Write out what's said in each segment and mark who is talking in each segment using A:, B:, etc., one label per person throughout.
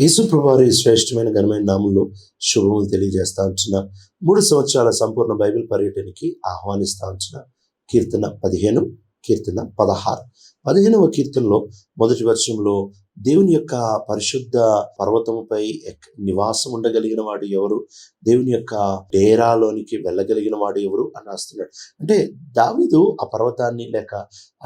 A: యేసు ప్రభువారి శ్రేష్టమైన ఘనమైన నామంలో శుభములు తెలియజేస్తా ఉంచిన మూడు సంవత్సరాల సంపూర్ణ బైబిల్ పర్యటనకి ఆహ్వానిస్తా ఉంచిన కీర్తన పదిహేను కీర్తన పదహారు. పదిహేనవ కీర్తనలో మొదటి వర్షంలో దేవుని యొక్క పరిశుద్ధ పర్వతముపై నివాసం ఉండగలిగిన వాడు ఎవరు? దేవుని యొక్క డేరాలోనికి వెళ్ళగలిగిన వాడు ఎవరు? అని రాస్తున్నాడు. అంటే దావీదు ఆ పర్వతాన్ని లేక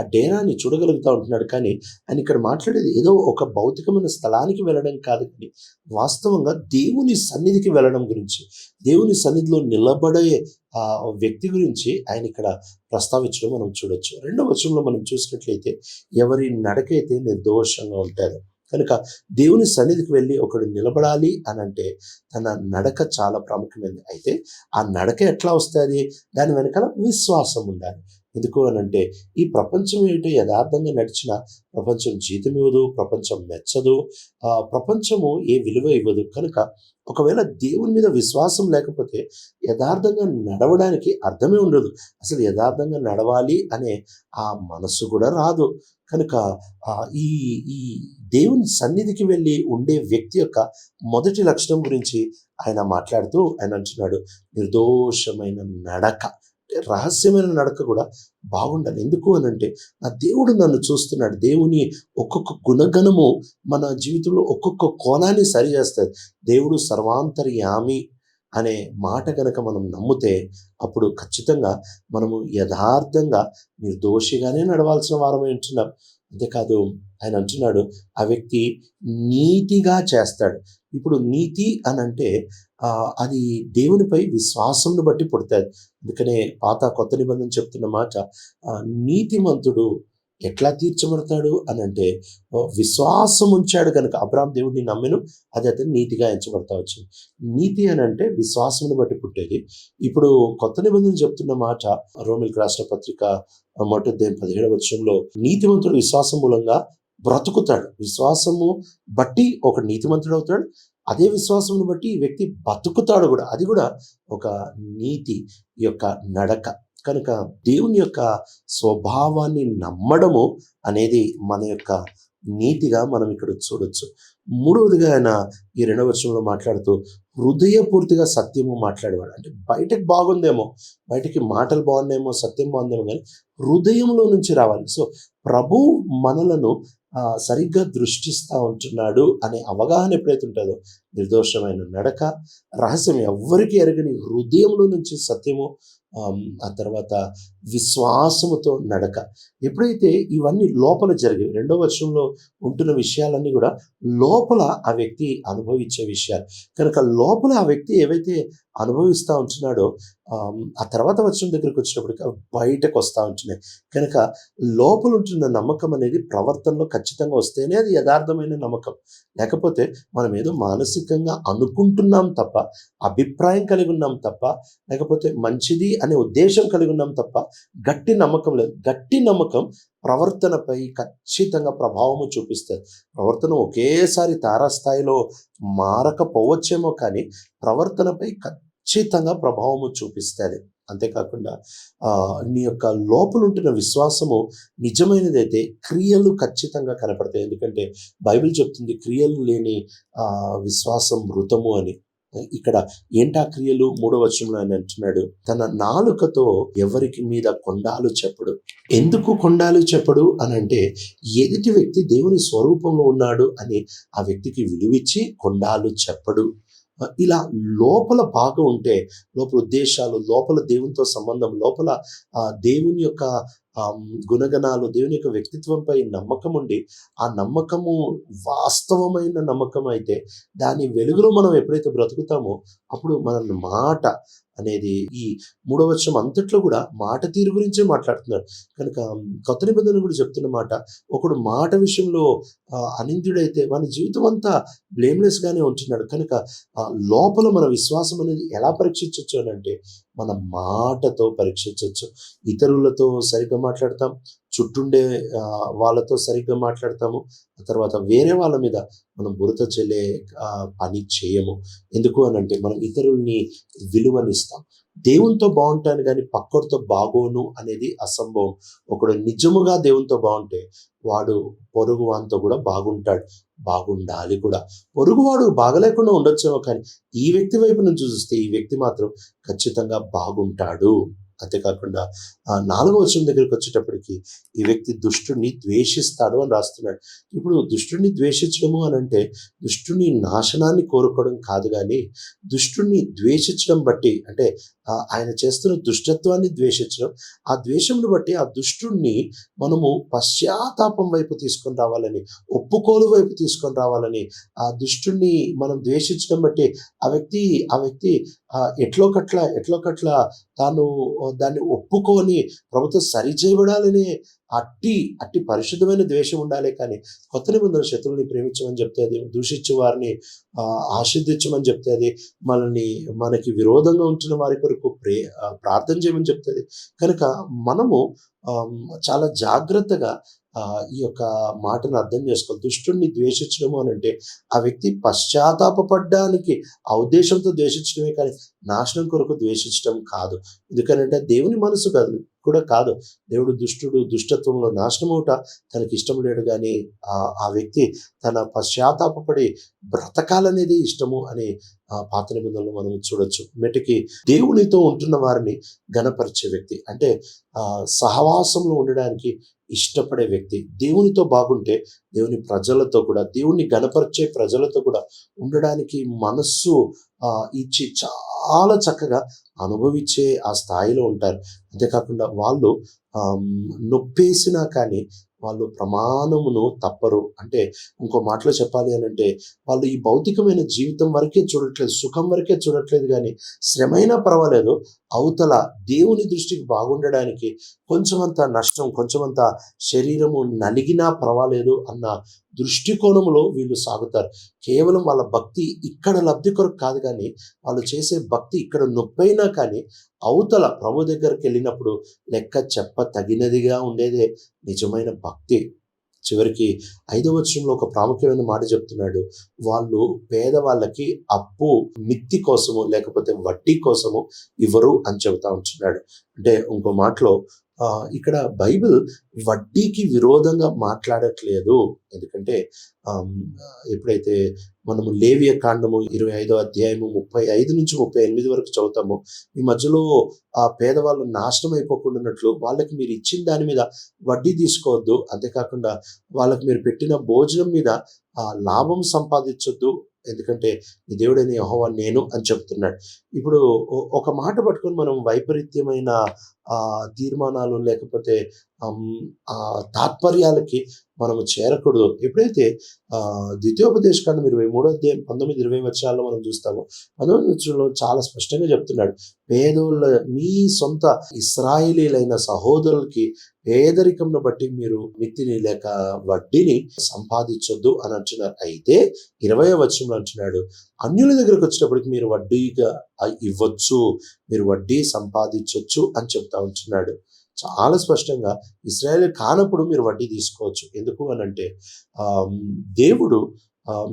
A: ఆ డేరాన్ని చూడగలుగుతా ఉంటున్నాడు కానీ ఆయన ఇక్కడ మాట్లాడేది ఏదో ఒక భౌతికమైన స్థలానికి వెళ్ళడం కాదు కానీ వాస్తవంగా దేవుని సన్నిధికి వెళ్ళడం గురించి దేవుని సన్నిధిలో నిలబడే ఆ వ్యక్తి గురించి ఆయన ఇక్కడ ప్రస్తావించడం మనం చూడొచ్చు. రెండవ వచనంలో మనం చూసినట్లయితే ఎవరి నడకైతే నిర్దోషంగా ఉంటారు. కనుక దేవుని సన్నిధికి వెళ్ళి ఒకడు నిలబడాలి అని అంటే తన నడక చాలా ప్రాముఖ్యమైనది. అయితే ఆ నడక ఎట్లా వస్తుంది? దాని వెనకాల విశ్వాసం ఉండాలి. ఎందుకు అని అంటే ఈ ప్రపంచం ఏంటో యథార్థంగా నడిచిన ప్రపంచం జీతం ఇవ్వదు ప్రపంచం మెచ్చదు. ఆ ప్రపంచము ఏ విలువ ఇవ్వదు. కనుక ఒకవేళ దేవుని మీద విశ్వాసం లేకపోతే యథార్థంగా నడవడానికి అర్థమే ఉండదు. అసలు యథార్థంగా నడవాలి అనే ఆ మనసు కూడా రాదు. కనుక ఈ ఈ దేవుని సన్నిధికి వెళ్ళి ఉండే వ్యక్తి యొక్క మొదటి లక్షణం గురించి ఆయన మాట్లాడుతూ ఆయన అంటున్నాడు నిర్దోషమైన నడక. రహస్యమైన నడక కూడా బాగుండాలి. ఎందుకు అని అంటే నా దేవుడు నన్ను చూస్తున్నాడు. దేవుని ఒక్కొక్క గుణగణము మన జీవితంలో ఒక్కొక్క కోణాన్ని సరి చేస్తుంది దేవుడు సర్వాంతర్యామి అనే మాట గనక మనం నమ్మితే అప్పుడు ఖచ్చితంగా మనము యథార్థంగా నిర్దోషిగానే నడవాల్సిన వారమే ఉంటున్నాం. అంతేకాదు ఆయన అంటున్నాడు ఆ వ్యక్తి నీతిగా చేస్తాడు. ఇప్పుడు నీతి అని అంటే అది దేవునిపై విశ్వాసంను బట్టి పుడతాది. అందుకనే పాత కొత్త నిబంధన చెప్తున్న మాట నీతిమంతుడు ఎట్లా తీర్చబడతాడు అని అంటే విశ్వాసం ఉంచాడు కనుక అబ్రామ్ దేవుడిని నమ్మెను అది అతను నీతిగా ఎంచబడతా వచ్చింది. నీతి అని అంటే విశ్వాసమును బట్టి పుట్టేది. ఇప్పుడు కొత్త నిబంధన చెప్తున్న మాట రోమిల్కి రాష్ట్ర పత్రిక మొదటి పదిహేడవ వచ్చంలో నీతిమంతుడు విశ్వాసం మూలంగా బ్రతుకుతాడు. విశ్వాసము బట్టి ఒక నీతిమంతుడు అవుతాడు. అదే విశ్వాసమును బట్టి ఈ వ్యక్తి బతుకుతాడు కూడా. అది కూడా ఒక నీతి యొక్క నడక. కనుక దేవుని యొక్క స్వభావాన్ని నమ్మడము అనేది మన యొక్క నీతిగా మనం ఇక్కడ చూడొచ్చు. మూడవదిగా ఆయన ఈ రెండవ వర్షంలో మాట్లాడుతూ హృదయపూర్తిగా సత్యము మాట్లాడేవాడు. అంటే బయటకు బాగుందేమో బయటికి మాటలు బాగున్నాయేమో సత్యం బాగుందేమో కానీ హృదయంలో నుంచి రావాలి. సో ప్రభు మనలను సరిగ్గా దృష్టిస్తూ ఉంటున్నాడు అనే అవగాహన ఎప్పుడైతే ఉంటుందో నిర్దోషమైన నడక రహస్యం ఎవ్వరికి ఎరగని హృదయంలో నుంచి సత్యము ఆ తర్వాత విశ్వాసముతో నడక. ఎప్పుడైతే ఇవన్నీ లోపల జరిగాయి రెండో వర్షంలో ఉంటున్న విషయాలన్నీ కూడా లోపల ఆ వ్యక్తి అనుభవించే విషయాలు. కనుక లోపల ఆ వ్యక్తి ఏవైతే అనుభవిస్తూ ఉంటున్నాడో ఆ తర్వాత వచ్చిన దగ్గరికి వచ్చినప్పటికీ బయటకు వస్తూ ఉంటున్నాయి. కనుక లోపల ఉంటున్న నమ్మకం అనేది ప్రవర్తనలో ఖచ్చితంగా వస్తేనే అది యథార్థమైన నమ్మకం. లేకపోతే మనం ఏదో మానసికంగా అనుకుంటున్నాం తప్ప అభిప్రాయం కలిగి ఉన్నాం తప్ప లేకపోతే మంచిది అనే ఉద్దేశం కలిగి ఉన్నాం తప్ప గట్టి నమ్మకం లేదు. గట్టి నమ్మకం ప్రవర్తనపై ఖచ్చితంగా ప్రభావము చూపిస్తుంది. ప్రవర్తన ఒకేసారి తారాస్థాయిలో మారకపోవచ్చేమో కానీ ప్రవర్తనపై ఖచ్చితంగా ప్రభావము చూపిస్తుంది. అంతేకాకుండా నీ యొక్క లోపల ఉంటున్న విశ్వాసము నిజమైనదైతే క్రియలు ఖచ్చితంగా కనపడతాయి. ఎందుకంటే బైబిల్ చెప్తుంది క్రియలు లేని ఆ, విశ్వాసం మృతము అని. ఇక్కడ ఏంటా క్రియలు? మూడో వచనంలో ఆయన అంటున్నాడు తన నాలుకతో ఎవరికి మీద కొండాలు చెప్పడు. ఎందుకు కొండాలు చెప్పడు అని అంటే ఎదుటి వ్యక్తి దేవుని స్వరూపంలో ఉన్నాడు అని ఆ వ్యక్తికి విలువిచ్చి కొండాలు చెప్పడు. ఇలా లోపల భాగం ఉంటే లోపల ఉద్దేశాలు లోపల దేవునితో సంబంధం లోపల దేవుని యొక్క గుణగణాలు దేవుని యొక్క వ్యక్తిత్వంపై నమ్మకం ఉండి ఆ నమ్మకము వాస్తవమైన నమ్మకం అయితే దాని వెలుగులో మనం ఎప్పుడైతే బ్రతుకుతామో అప్పుడు మన మాట అనేది ఈ మూడవ వచనం అంతట్లో కూడా మాట తీరు గురించే మాట్లాడుతున్నాడు కనుక కొత్త నిబంధన కూడా చెప్తున్న మాట ఒకడు మాట విషయంలో ఆ, అనింద్యుడైతే వాని జీవితం అంతా బ్లేమ్లెస్గానే గానే ఉంటున్నాడు. కనుక లోపల మన విశ్వాసం అనేది ఎలా పరీక్షించవచ్చు అని అంటే మన మాటతో పరీక్షించవచ్చు ఇతరులతో సరిగ్గా మాట్లాడతాం చుట్టుండే వాళ్ళతో సరిగ్గా మాట్లాడతాము. ఆ తర్వాత వేరే వాళ్ళ మీద మనం బురత చెల్లే పని చేయము. ఎందుకు అని అంటే మనం ఇతరుల్ని విలువనిస్తాం. దేవునితో బాగుంటాను కానీ పక్కడితో బాగోను అనేది అసంభవం. ఒకడు నిజముగా దేవునితో బాగుంటే వాడు పొరుగు వానితో కూడా బాగుంటాడు బాగుండాలి కూడా. పొరుగువాడు బాగలేకుండా ఉండొచ్చేమో కానీ ఈ వ్యక్తి వైపు నుంచి చూస్తే ఈ వ్యక్తి మాత్రం ఖచ్చితంగా బాగుంటాడు. అంతేకాకుండా నాలుగో వచనం దగ్గరికి వచ్చేటప్పటికి ఈ వ్యక్తి దుష్టుని ద్వేషిస్తాడు అని రాస్తున్నాడు. ఇప్పుడు దుష్టుని ద్వేషించడము అని అంటే దుష్టుని నాశనాన్ని కోరుకోవడం కాదు కానీ దుష్టుని ద్వేషించడం బట్టి అంటే ఆయన చేస్తున్న దుష్టత్వాన్ని ద్వేషించడం. ఆ ద్వేషంను బట్టి ఆ దుష్టుణ్ణి మనము పశ్చాత్తాపం వైపు తీసుకొని రావాలని ఒప్పుకోలు వైపు తీసుకొని రావాలని ఆ దుష్టుణ్ణి మనం ద్వేషించడం బట్టి ఆ వ్యక్తి ఆ వ్యక్తి ఎట్లో కట్ల ఎట్లో కట్ల తాను దాన్ని ఒప్పుకొని ప్రభుత్వం సరిచేయబడాలనే అట్టి అట్టి పరిశుద్ధమైన ద్వేషం ఉండాలి కానీ కొత్త నిబంధన శత్రువుని ప్రేమించమని చెప్తే అది దూషించే వారిని ఆ, ఆశీర్దించమని చెప్తే అది మనల్ని మనకి విరోధంగా ఉంచిన వారి కొరకు ప్రే ప్రార్థన చేయమని చెప్తుంది కనుక మనము చాలా జాగ్రత్తగా ఆ, ఈ యొక్క మాటను అర్థం చేసుకోవాలి. దుష్టుణ్ణి ద్వేషించడము అని అంటే ఆ వ్యక్తి పశ్చాత్తాపపడ్డానికి ఆ ఉద్దేశంతో ద్వేషించడమే కానీ నాశనం కొరకు ద్వేషించడం కాదు. ఎందుకనంటే దేవుని మనసు కాదు. కూడా కాదు. దేవుడు దుష్టుడు దుష్టత్వంలో నాశనమవుట తనకి ఇష్టం లేడు కానీ ఆ ఆ వ్యక్తి తన పశ్చాత్తాపపడి బ్రతకాలనేది ఇష్టము అని ఆ పాత నిబంధనలు మనం చూడొచ్చు. మెటికి దేవునితో ఉంటున్న వారిని గణపరిచే వ్యక్తి. అంటే ఆ సహవాసంలో ఉండడానికి ఇష్టపడే వ్యక్తి. దేవునితో బాగుంటే దేవుని ప్రజలతో కూడా దేవుని గణపరిచే ప్రజలతో కూడా ఉండడానికి మనస్సు ఇచ్చి చాలా చక్కగా అనుభవించే ఆ స్థాయిలో ఉంటారు. అంతేకాకుండా వాళ్ళు నొప్పేసినా కానీ వాళ్ళు ప్రమాణమును తప్పరు. అంటే ఇంకో మాటలో చెప్పాలి అని అంటే వాళ్ళు ఈ భౌతికమైన జీవితం వరకే చూడట్లేదు సుఖం వరకే చూడట్లేదు కానీ శ్రమైనా పర్వాలేదు అవతల దేవుని దృష్టికి బాగుండడానికి కొంచెమంత నష్టం కొంచెమంత శరీరము నలిగినా పర్వాలేదు అన్న దృష్టికోణంలో వీళ్ళు సాగుతారు. కేవలం వాళ్ళ భక్తి ఇక్కడ లబ్ధి కొరకు కాదు కానీ వాళ్ళు చేసే భక్తి ఇక్కడ నొప్పైనా కానీ అవతల ప్రభు దగ్గరికి వెళ్ళినప్పుడు లెక్క చెప్ప తగినదిగా ఉండేదే. నిజమైన భక్తి. చివరికి ఐదవ వచనంలో ఒక ప్రాముఖ్యమైన మాట చెప్తున్నాడు. వాళ్ళు పేదవాళ్ళకి అప్పు మిత్తి కోసము లేకపోతే వడ్డీ కోసము ఇవ్వరు అని చెబుతా ఉంటున్నాడు. అంటే ఇంకో మాటలో ఇక్కడ బైబిల్ వడ్డీకి విరోధంగా మాట్లాడట్లేదు. ఎందుకంటే ఎప్పుడైతే మనము లేవియ కాండము ఇరవై ఐదో అధ్యాయము ముప్పై ఐదు నుంచి ముప్పై ఎనిమిది వరకు చదువుతాము ఈ మధ్యలో ఆ పేదవాళ్ళు నాశనం అయిపోకుండా ఉన్నట్లు వాళ్ళకి మీరు ఇచ్చిన దాని మీద వడ్డీ తీసుకోవద్దు. అంతేకాకుండా వాళ్ళకి మీరు పెట్టిన భోజనం మీద ఆ లాభం సంపాదించొద్దు. ఎందుకంటే నీ దేవుడైన యహోవా నేను అని చెప్తున్నాడు. ఇప్పుడు ఒక మాట పట్టుకొని మనం వైపరీత్యమైన ఆ తీర్మానాలు లేకపోతే ఆ తాత్పర్యాలకి మనము చేరకూడదు. ఎప్పుడైతే ఆ ద్వితీయోపదేశకాండం ఇరవై మూడో అధ్యాయం పంతొమ్మిది ఇరవై వచ్చాల్లో మనం చూస్తాము పంతొమ్మిది వచ్చంలో చాలా స్పష్టంగా చెప్తున్నాడు. పేదోళ్ళ మీ సొంత ఇస్రాయిలీలైన సహోదరులకి పేదరికంను బట్టి మీరు మిత్తిని లేక వడ్డీని సంపాదించొద్దు అని అంటున్నారు. అయితే ఇరవై వచనంలో అంటున్నాడు అన్యుల దగ్గరకు వచ్చినప్పటికి మీరు వడ్డీగా ఇవ్వచ్చు మీరు వడ్డీ సంపాదించవచ్చు అని చెప్తా ఉంటున్నాడు. చాలా స్పష్టంగా ఇస్రాయేల్ కానప్పుడు మీరు వడ్డీ తీసుకోవచ్చు. ఎందుకు అని అంటే దేవుడు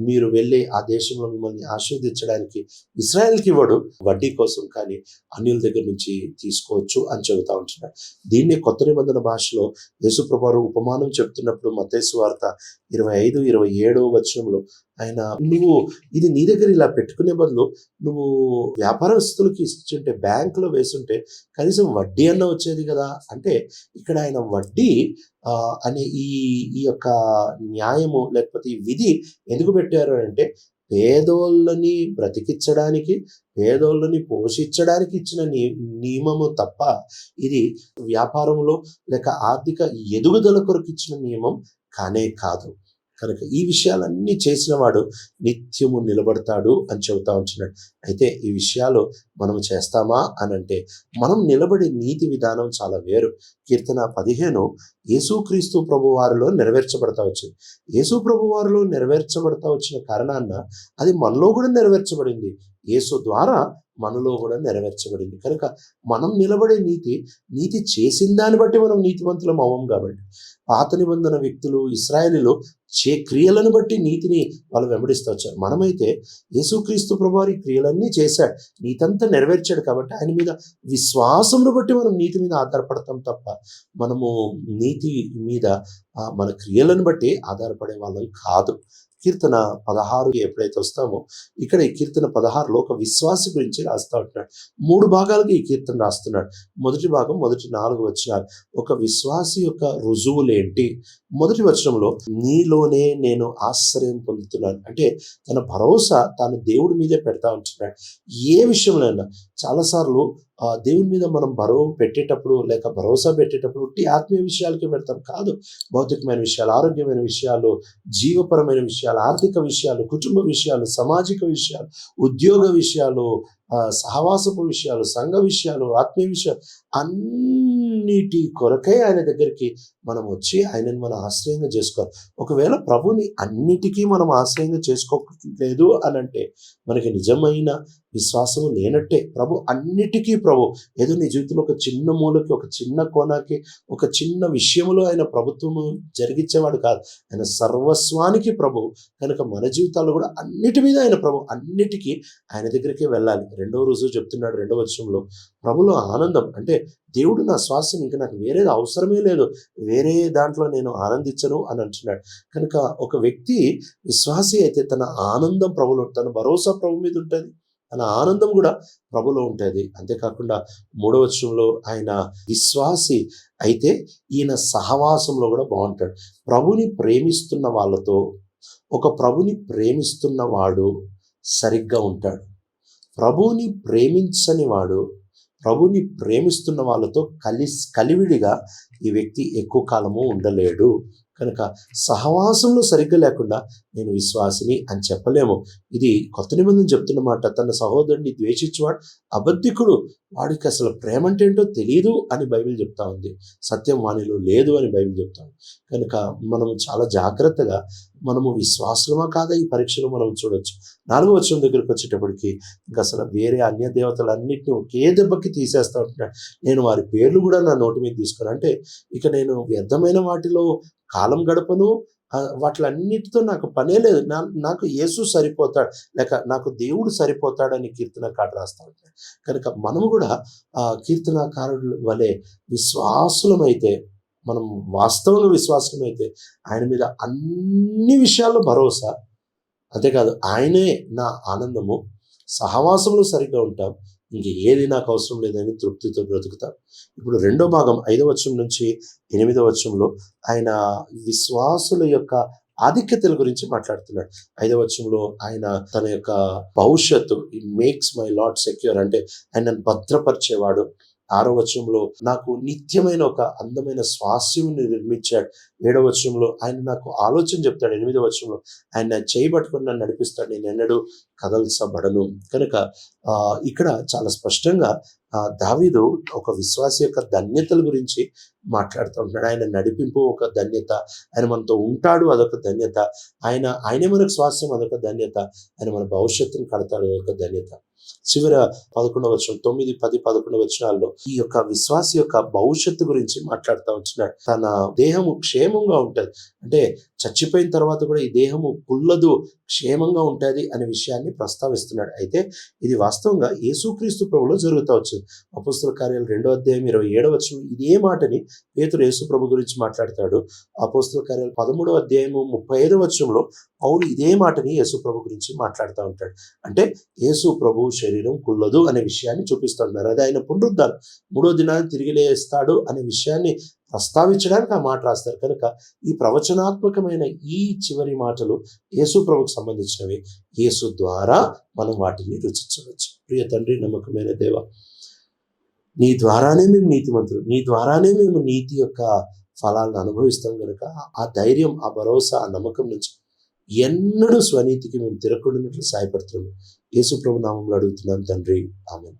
A: మీరు వెళ్ళి ఆ దేశంలో మిమ్మల్ని ఆశీర్వదించడానికి ఇస్రాయల్కి ఇవ్వడు వడ్డీ కోసం కానీ అన్యుల దగ్గర నుంచి తీసుకోవచ్చు అని చెబుతా ఉంటున్నాడు. దీన్ని కొత్త నిబంధన భాషలో యేసుప్రభారు ఉపమానం చెప్తున్నప్పుడు మతేసు వార్త ఇరవై ఐదు ఇరవై ఏడవ వచనంలో ఆయన నువ్వు ఇది నీ దగ్గర ఇలా పెట్టుకునే బదులు నువ్వు వ్యాపారస్తులకి ఇస్తుంటే బ్యాంకులో వేస్తుంటే కనీసం వడ్డీ అన్న వచ్చేది కదా. అంటే ఇక్కడ ఆయన వడ్డీ ఆ, అనే ఈ ఈ యొక్క న్యాయము లేకపోతే ఈ విధి ఎందుకు పెట్టారు అంటే పేదోళ్ళని బ్రతికించడానికి పేదోళ్ళని పోషించడానికి ఇచ్చిన నీ నియమము తప్ప ఇది వ్యాపారంలో లేక ఆర్థిక ఎదుగుదల కొరకు ఇచ్చిన నియమం కానే కాదు. కనుక ఈ విషయాలన్నీ చేసిన వాడు నిత్యము నిలబడతాడు అని చెబుతా ఉంటున్నాడు అయితే ఈ విషయాలు మనం చేస్తామా అని అంటే మనం నిలబడే నీతి విధానం చాలా వేరు. కీర్తన పదిహేను యేసుక్రీస్తు ప్రభువారిలో నెరవేర్చబడతా వచ్చింది. యేసు ప్రభువారిలో నెరవేర్చబడతా వచ్చిన కారణాన అది మనలో కూడా నెరవేర్చబడింది. యేసు ద్వారా మనలో కూడా నెరవేర్చబడింది. కనుక మనం నిలబడే నీతి నీతి చేసిన దాన్ని బట్టి మనం నీతివంతులం అవ్వం కాబట్టి. పాత నిబంధన వ్యక్తులు ఇస్రాయలీలో చే క్రియలను బట్టి నీతిని వాళ్ళు వెంబడిస్తూ వచ్చారు. మనమైతే యేసుక్రీస్తు ప్రభువారి క్రియలన్నీ చేశాడు. నీతంతా నెరవేర్చాడు కాబట్టి ఆయన మీద విశ్వాసమును బట్టి మనం నీతి మీద ఆధారపడతాం తప్ప మనము నీతి మీద మన క్రియలను బట్టి ఆధారపడే వాళ్ళం కాదు. కీర్తన పదహారు ఎప్పుడైతే వస్తామో ఇక్కడ ఈ కీర్తన పదహారులో ఒక విశ్వాస గురించి రాస్తా ఉంటున్నాడు. మూడు భాగాలుగా ఈ కీర్తన రాస్తున్నాడు. మొదటి భాగం మొదటి నాలుగు వచనాలు. ఒక విశ్వాసి యొక్క రుజువులేంటి? మొదటి వచనంలో నీలోనే నేను ఆశ్రయం పొందుతున్నాను. అంటే తన భరోసా తాను దేవుడి మీదే పెడతా ఉంటున్నాడు. ఏ విషయంలోనైనా చాలాసార్లు ఆ దేవుని మీద మనం బరువు పెట్టేటప్పుడు లేక భరోసా పెట్టేటప్పుడు ఉట్టి ఆత్మీయ విషయాలకే పెడతాం. కాదు భౌతికమైన విషయాలు ఆరోగ్యమైన విషయాలు జీవపరమైన విషయాలు ఆర్థిక విషయాలు కుటుంబ విషయాలు సామాజిక విషయాలు ఉద్యోగ విషయాలు ఆ, సహవాసపు విషయాలు సంఘ విషయాలు ఆత్మీయ విషయాలు అన్నిటి కొరకై ఆయన దగ్గరికి మనం వచ్చి ఆయనను మనం ఆశ్రయంగా చేసుకోవాలి. ఒకవేళ ప్రభుని అన్నిటికీ మనం ఆశ్రయంగా చేసుకోలేదు అని అంటే మనకి నిజమైన విశ్వాసం లేనట్టే. ప్రభు అన్నిటికీ ప్రభు. ఏదో నీ జీవితంలో ఒక చిన్న మూలకి ఒక చిన్న కోణాకి ఒక చిన్న విషయంలో ఆయన ప్రభుత్వము జరిగించేవాడు కాదు. ఆయన సర్వస్వానికి ప్రభు. కనుక మన జీవితాల్లో కూడా అన్నిటి మీద ఆయన ప్రభు. అన్నిటికీ ఆయన దగ్గరికే వెళ్ళాలి. రెండవ రోజు చెప్తున్నాడు రెండవ వర్షంలో ప్రభులో ఆనందం. అంటే దేవుడు నా స్వాస్థ్యం ఇంకా నాకు వేరేది అవసరమే లేదు. వేరే దాంట్లో నేను ఆనందించను అని అంటున్నాడు. కనుక ఒక వ్యక్తి విశ్వాసి అయితే తన ఆనందం ప్రభులో తన భరోసా ప్రభు మీద ఉంటుంది. తన ఆనందం కూడా ప్రభులో ఉంటుంది. అంతేకాకుండా మూడవ వచనంలో ఆయన విశ్వాసి అయితే ఈయన సహవాసంలో కూడా బాగుంటాడు. ప్రభుని ప్రేమిస్తున్న వాళ్ళతో ఒక ప్రభుని ప్రేమిస్తున్న వాడు సరిగ్గా ఉంటాడు. ప్రభువుని ప్రేమించని వాడు ప్రభుని ప్రేమిస్తున్న వాళ్ళతో కలిసి కలివిడిగా ఈ వ్యక్తి ఎక్కువ కాలము ఉండలేడు. కనుక సహవాసంలో సరిగ్గా లేకుండా నేను విశ్వాసిని అని చెప్పలేము. ఇది కొత్త నిబంధన చెప్తున్న మాట. తన సహోదరుని ద్వేషించేవాడు అబద్ధికుడు. వాడికి అసలు ప్రేమ అంటే ఏంటో తెలియదు అని బైబిల్ చెప్తా ఉంది. సత్యం వాణిలో లేదు అని బైబిల్ చెప్తా ఉంది. కనుక మనం చాలా జాగ్రత్తగా మనము విశ్వాసమా కాదా? ఈ పరీక్షలు మనం చూడొచ్చు. నాలుగో వచ్చిన దగ్గరికి వచ్చేటప్పటికి ఇంకా అసలు వేరే అన్య దేవతలన్నింటినీ ఒకే దెబ్బకి తీసేస్తా ఉంటున్నాడు. నేను వారి పేర్లు కూడా నా నోటి మీద తీసుకున్నాను అంటే ఇక నేను వ్యర్థమైన వాటిలో కాలం గడపను వాటిలన్నిటితో నాకు పనే లేదు. నా నాకు యేసు సరిపోతాడు. లేక నాకు దేవుడు సరిపోతాడని కీర్తనకాడు రాస్తా ఉంటాడు కనుక మనము కూడా కీర్తనకారుడు వలె విశ్వాసులమైతే మనం వాస్తవంగా విశ్వాసమైతే ఆయన మీద అన్ని విషయాల్లో భరోసా. అంతేకాదు ఆయనే నా ఆనందము. సహవాసంలో సరిగ్గా ఉంటాం. ఇంక ఏది నాకు అవసరం లేదని తృప్తితో బ్రతుకుతాం. ఇప్పుడు రెండో భాగం ఐదవ వచ్చం నుంచి ఎనిమిదవ వచ్చంలో ఆయన విశ్వాసుల యొక్క ఆధిక్యతల గురించి మాట్లాడుతున్నాడు. ఐదవ వచ్చంలో ఆయన తన యొక్క భవిష్యత్తు మేక్స్ మై లాట్ సెక్యూర్ అంటే ఆయన భద్రపరిచేవాడు. ఆరో వచనంలో నాకు నిత్యమైన ఒక అందమైన స్వాస్యముని నిర్మించాడు. ఏడవ వచనంలో ఆయన నాకు ఆలోచన చెప్తాడు. ఎనిమిదవ వచనంలో ఆయన చేయబట్టుకుని నన్ను నడిపిస్తాడు. నేను ఎన్నడూ కదల్సబడను కనుక ఆ, ఇక్కడ చాలా స్పష్టంగా ఆ, దావీదు ఒక విశ్వాస యొక్క ధన్యతల గురించి మాట్లాడుతూ ఉంటాడు. ఆయన నడిపింపు ఒక ధన్యత. ఆయన మనతో ఉంటాడు అదొక ధన్యత. ఆయన ఆయనే మనకు స్వాస్యం అదొక ధన్యత. ఆయన మన భవిష్యత్తును కడతాడు అదొక ధన్యత. చివర పదకొండవ వచనం తొమ్మిది పది పదకొండు వచనాల్లో ఈ యొక్క విశ్వాస యొక్క భవిష్యత్తు గురించి మాట్లాడుతూ వచ్చినాడు తన దేహము క్షేమంగా ఉంటది. అంటే చచ్చిపోయిన తర్వాత కూడా ఈ దేహము కుల్లదు క్షేమంగా ఉంటుంది అనే విషయాన్ని ప్రస్తావిస్తున్నాడు. అయితే ఇది వాస్తవంగా యేసుక్రీస్తు ప్రభులో జరుగుతూ వచ్చింది. అపుస్తుల కార్యాలు రెండో అధ్యాయం ఇరవై ఏడవ ఇదే మాటని పేతురు యేసు ప్రభు గురించి మాట్లాడతాడు. అపోస్తుల కార్యాలు పదమూడవ అధ్యాయము ముప్పై ఐదవ వచనంలో పౌలు ఇదే మాటని యేసు ప్రభు గురించి మాట్లాడుతూ ఉంటాడు. అంటే యేసు ప్రభు శరీరం కుల్లదు అనే విషయాన్ని చూపిస్తున్నారు అది ఆయన పునరుద్ధారం మూడో దినాన్ని తిరిగి లేస్తాడు అనే విషయాన్ని ప్రస్తావించడానికి ఆ మాట రాస్తారు. కనుక ఈ ప్రవచనాత్మకమైన ఈ చివరి మాటలు యేసు ప్రభుకు సంబంధించినవి. యేసు ద్వారా మనం వాటిని రుచించవచ్చు. ప్రియ తండ్రి నమ్మకమైన దేవ నీ ద్వారానే మేము నీతిమంతులు. నీ ద్వారానే మేము నీతి యొక్క ఫలాలను అనుభవిస్తాం కనుక ఆ ధైర్యం ఆ భరోసా ఆ నమ్మకం నుంచి ఎన్నడూ స్వనీతికి మేము తిరగకుండాట్లు సహాయపడుతున్నాము యేసు ప్రభు నామంలో అడుగుతున్నాం తండ్రి. ఆమె